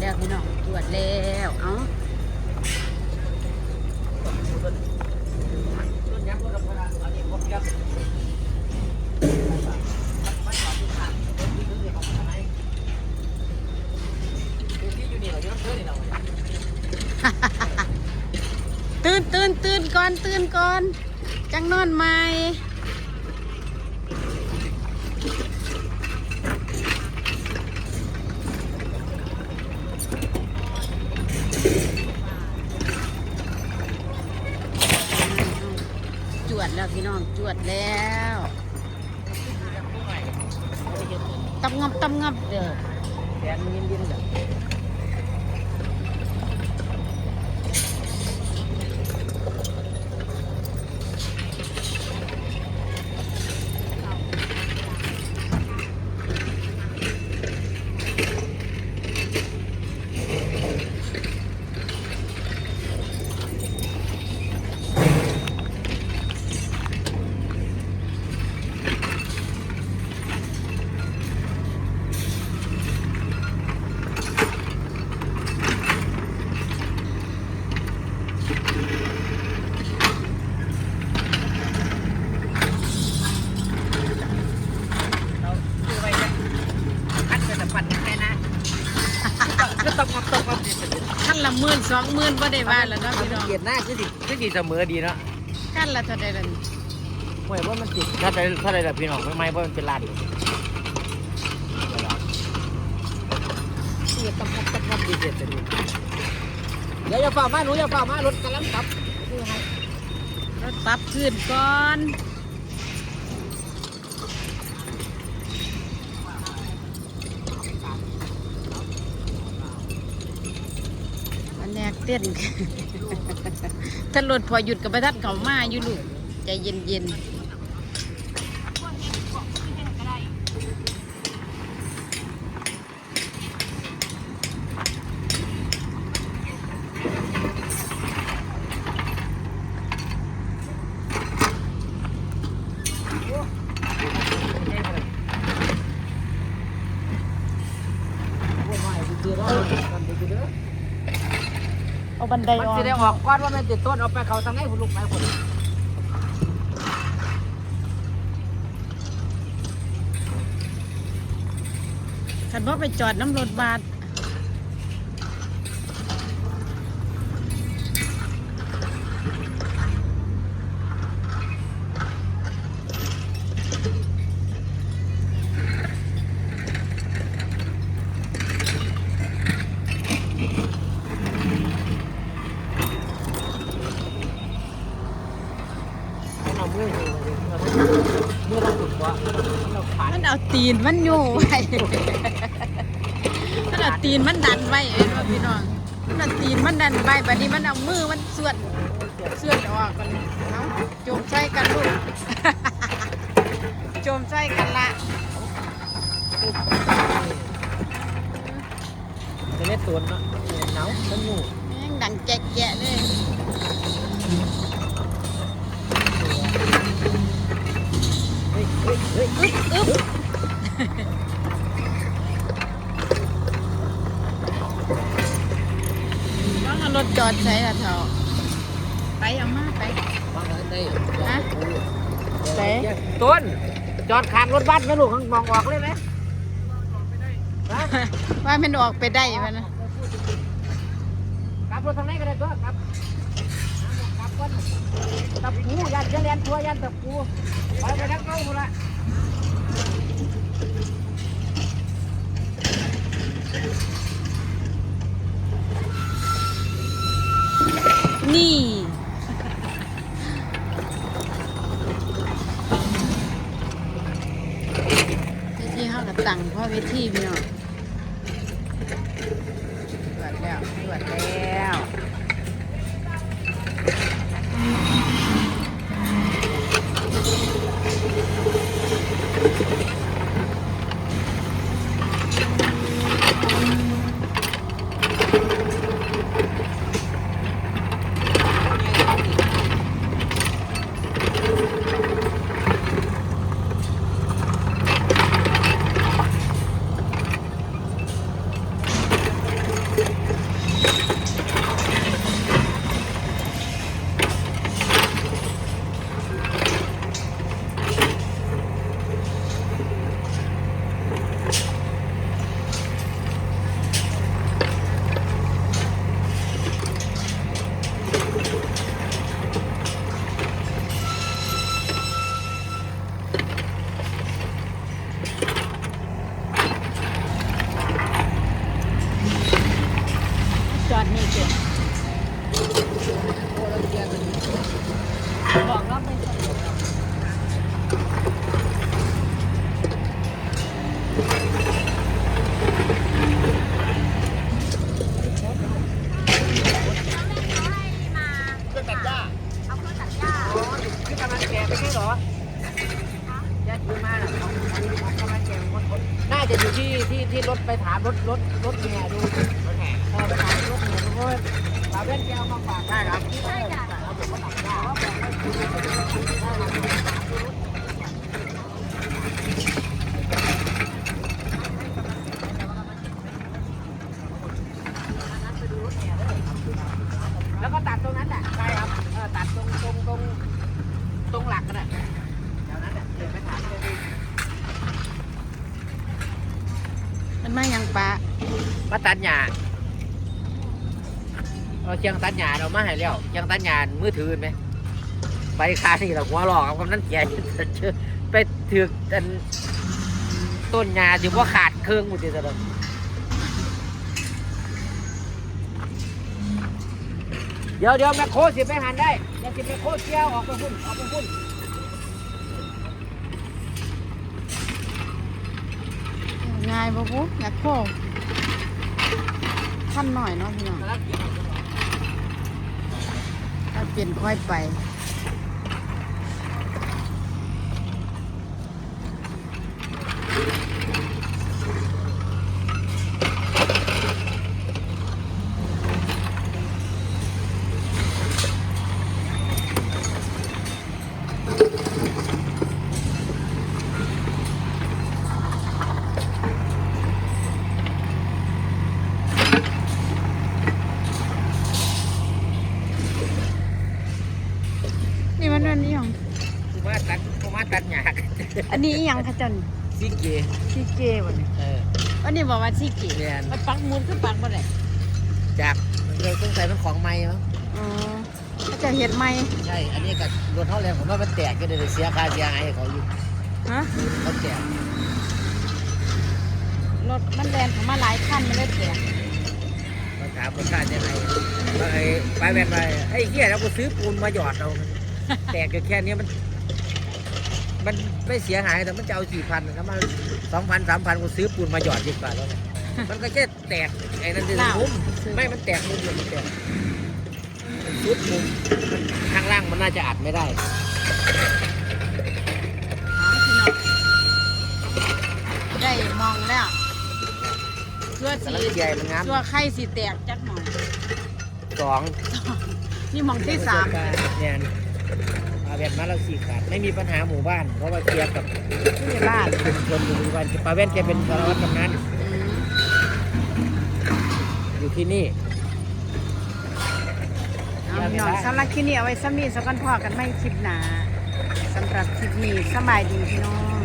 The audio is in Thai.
แล้วพี่น้องจวดแล้วเอ้าตื่นตื่นตื่นก่อนตื่นก่อน จังนอนใหม่ จวดแล้วพี่น้องจวดแล้วตำงับตำงับเด้อแขนมันเย็นๆแบบเราคือไปจะคัดไปแต่ปัดแค่นะก็ต้องมาต้องมาเปลี่ยน ขั้นละห มื่นสองหมื่นก็ได้ว่าแล้วเนาะพี่น้องเปลี่ยนหน้าคือสิคือสิเสมอดีเนาะขั้นละเท่าใดล่ะนี่ห่วยว่ามันติดถ้าใดถ้าใดแบบพี่น้องไม่ไม่ว่ามันเป็นลาดอยู่เดี๋ยวต้องต้องต้องดีเด็ดเลยเดี๋ยวอย่าฝ่ามาหนูอย่าฝ่ามารถกำลังขับคือให้รถปรับขึ้นก่อนอันแนก เต้นถ้ารถพอหยุดกับไปทัดเขามาอยู่ลูกใจเย็นเย็นๆ เอาบันไดมันออกจะได้ออกก้อนว่ามันติดต้นเอาไปเขาทางไหนคุณลูกไปคนคันว่าไปจอดน้ำรถบาท เอามือมือเราถูกว่าเราขาด มัน เอาตีนมันโยไว้มันเอาตีนมันดันไว้เห็นว่พี่น้องมันเอาตีนมันดันไว้บัดนี้มันเอามือมันส่วนส่วนออกกันเอาโจมใส่กันลูกโจมใส่กันละจะเล่นตัวเนาะหนาวมันอยู่แม่งดังแจ๊ะๆเลย เฮ้ยเฮ้ยเฮ้ย อึ๊บอึ๊บน้ องเอารถจอดใส่ละเถอะไปเอามาไปวางได้ฮะต้น จอดข้างรถบัสไหมลูกมองออกเลยไหมฮะว่ามันออกไปได้ปะนะกลับรถทางไหนก็ได้ตัวกลับกลับก่อนตะปูยันจะเลียนทัวยันตะปูไปไปทางเก้าหมดละ นี่เจ้าที่เขากับ ตังพ่อเวทีพี่น้องตรวจแล้วตรวจแล้ว ที่ที่รถไปถามรถรถรถแห่ดูรถแห่เออไปถามรถแห่ดูว่าสาวเล่นแก้วมาฝากได้ครับใช่จ้ะเอาไปเขาหลับได้แล้วก็ตัดตรงนั้นแหละใช่ครับเออตัดตรงตรงตรงตรงหลักกันแหละแถวนั้นแหละเดินไปถามเลยดู มันมาหยัง ปะมาตัดหญ้าเอาเชียงตัดหญ้าเรามาให้แล้วเชียงตัดหญ้ามือถือไหมไปคานี่เราหัวหลอกกับกำนั้นแก่ไปถือกันต้นหญ้าถือว่าขาดเครื่องหมดเลยตลอดเดี๋ยวเดี๋ยวแมคโครสิไปหันได้เดี๋ยวสิแมคโครเชี่ยวออกไปพุ่นออกไปพุ่น ง่ายบ่บุอยากโคขั้นหน่อยเนาะพี่น้องถ้าเปลี่ยนค่อยไป นี่มันเป็นอีหยัง กูมาตัดกูมาตัดหญ้า อันนี้อีหยังคะจันซิเกซีเกบ่เนี่ยเอออันนี้บอกว่าซีเกแม่นมันปักหมุนคือปักบ่ได้จากเลยต้องใส่เป็นของใหม่มั้งอ๋อเขาจะเฮ็ดใหม่ใช่ อันนี้กับรถเท่าแรงผมว่ามันแตกก็เลยเสียค่าเสียหายให้เขาอยู่ฮะเขาแตกรถมันแล่นเข้ามาหลายคันมันเลยแตกมาถามรถค่าเสียหายไปไปแบนไปไอ้เหี้ยแล้วกูซื้อปูนมาหยอดเรา แตกก็แค่นี้มัน มันไม่เสียหายแต่มันจะเอาสี่พันแล้วมาสองพันสามพันกูซื้อปูนมาหยอดดีกว่าแล้วเนี่ยมันก็แค่แตกไอ้นั่นเองมุมไม่มันแตกมุมเดียวมันแตกมันซุดมุมข้างล่างมันน่าจะอัดไม่ได้หาพี่น้องได้มองแล้วตัวแต่สีละใหญ่มันงามตัวไข่สีแตกจักหน่อยสองนี่มองที่สามเนี่ย อาแบบนั้นเราสี่ขาดไม่มีปัญหาหมู่บ้าน เพราะว่าเคลียร์กับที่บ้านชุมชนอยู่หมู่บ้านปาเว่นแกเป็นสารวัตรกำนันอืมอยู่ที่นี่เอาพี่น้องสำหรับคลิปนี้เอาไว้ซ้ำนี้สักกันพอกันไม่คลิปหนาสำหรับคลิปนี้สบายดีพี่น้อง